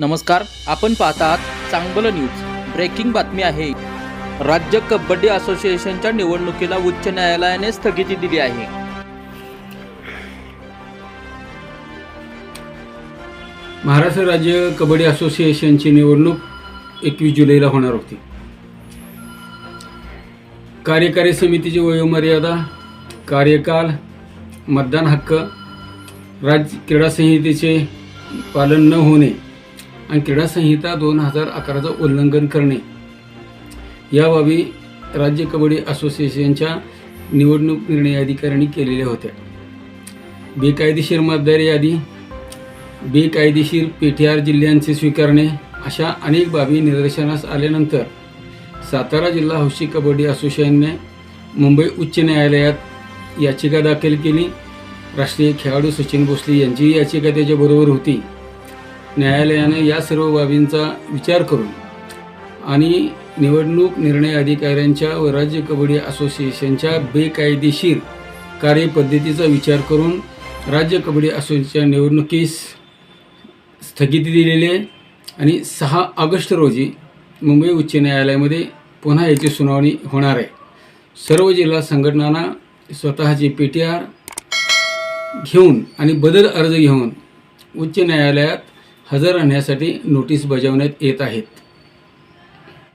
नमस्कार आपण पाहतात चांगलं न्यूज ब्रेकिंग बातमी आहे. राज्य कबड्डी असोसिएशनच्या निवडणुकीला उच्च न्यायालयाने स्थगिती दिली आहे. महाराष्ट्र राज्य कबड्डी असोसिएशनची निवडणूक एकवीस जुलैला होणार होती. कार्यकारी समितीची वयोमर्यादा कार्यकाल मतदान हक्क राज्य क्रीडा संहितेचे पालन न होणे आणि क्रीडा संहिता दोन हजार अकराचं उल्लंघन करणे. या बाबी राज्य कबड्डी असोसिएशनच्या निवडणूक निर्णय अधिकाऱ्यांनी केलेल्या होत्या. बेकायदेशीर मतदार यादी बेकायदेशीर पेठीआर जिल्ह्यांचे स्वीकारणे अशा अनेक बाबी निदर्शनास आल्यानंतर सातारा जिल्हा हौशी कबड्डी असोसिएशनने मुंबई उच्च न्यायालयात याचिका दाखल केली. राष्ट्रीय खेळाडू सचिन भोसले यांची याचिका त्याच्याबरोबर होती. न्यायालयाने या सर्व बाबींचा विचार करून आणि निवडणूक निर्णय अधिकाऱ्यांच्या व राज्य कबड्डी असोसिएशनच्या बेकायदेशीर कार्यपद्धतीचा विचार करून राज्य कबड्डी असोसिएशनच्या निवडणुकीस स्थगिती दिलेली आहे. आणि सहा ऑगस्ट रोजी मुंबई उच्च न्यायालयामध्ये पुन्हा याची सुनावणी होणार आहे. सर्व जिल्हा संघटनांना स्वतःची पी टी आर घेऊन आणि बदल अर्ज घेऊन उच्च न्यायालयात हजर राहण्यासाठी नोटीस बजावण्यात येत आहेत.